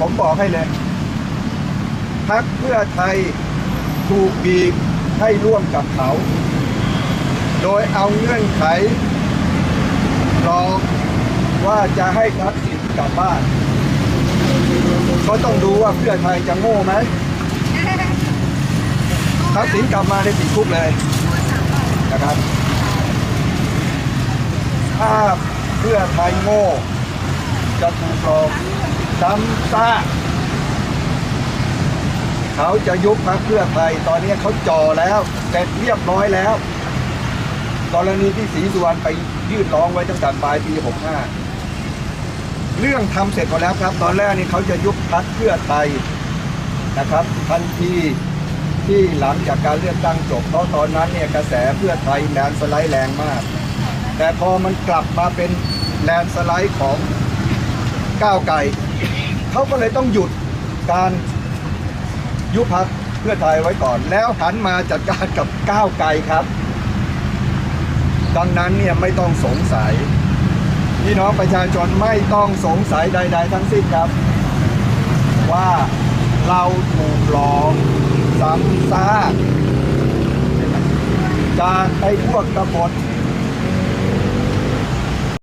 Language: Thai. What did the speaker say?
ผมบอกให้เลยพักเพื่อไทยถูกบีบให้ร่วมกับเขา โดยเอาเงื่อนไขรองว่าจะให้ทักษิณกลับบ้านก็ต้องดูว่าเพื่อไทยจะโง่ไหมทักษิณกลับมาในติดคุกเลยนะครับ ถ้าเพื่อไทยโง่จะถูกหลอก ซ้ำซากเขาจะยุบพักเพื่อไทย ตอนนี้เขาจ่อแล้วเสร็จเรียบร้อยแล้ว กรณีที่ศรีสุวรรณไปยื่นร้องไว้ตั้งแต่ปลายปี 65 เรื่องทำเสร็จหมดแล้วครับ ตอนแรกนี่เขาจะยุบพักเพื่อไทยนะครับ ทันทีที่หลังจากการเลือกตั้งจบเพราะตอนนั้นเนี่ยกระแสเพื่อไทยแลนสไลด์แรงมาก แต่พอมันกลับมาเป็นแลนสไลด์ของก้าวไกล เขาก็เลยต้องหยุดการยุบพักเพื่อไทยไว้ก่อน แล้วหันมาจัดการกับก้าวไกลครับ ดังนั้นเนี่ยไม่ต้องสงสัยพี่น้องประชาชนไม่ต้องสงสัยใด ๆ ทั้งสิ้นครับ ว่าเราถูกหลอกซ้ำซากจากไอ้พวกกบฏ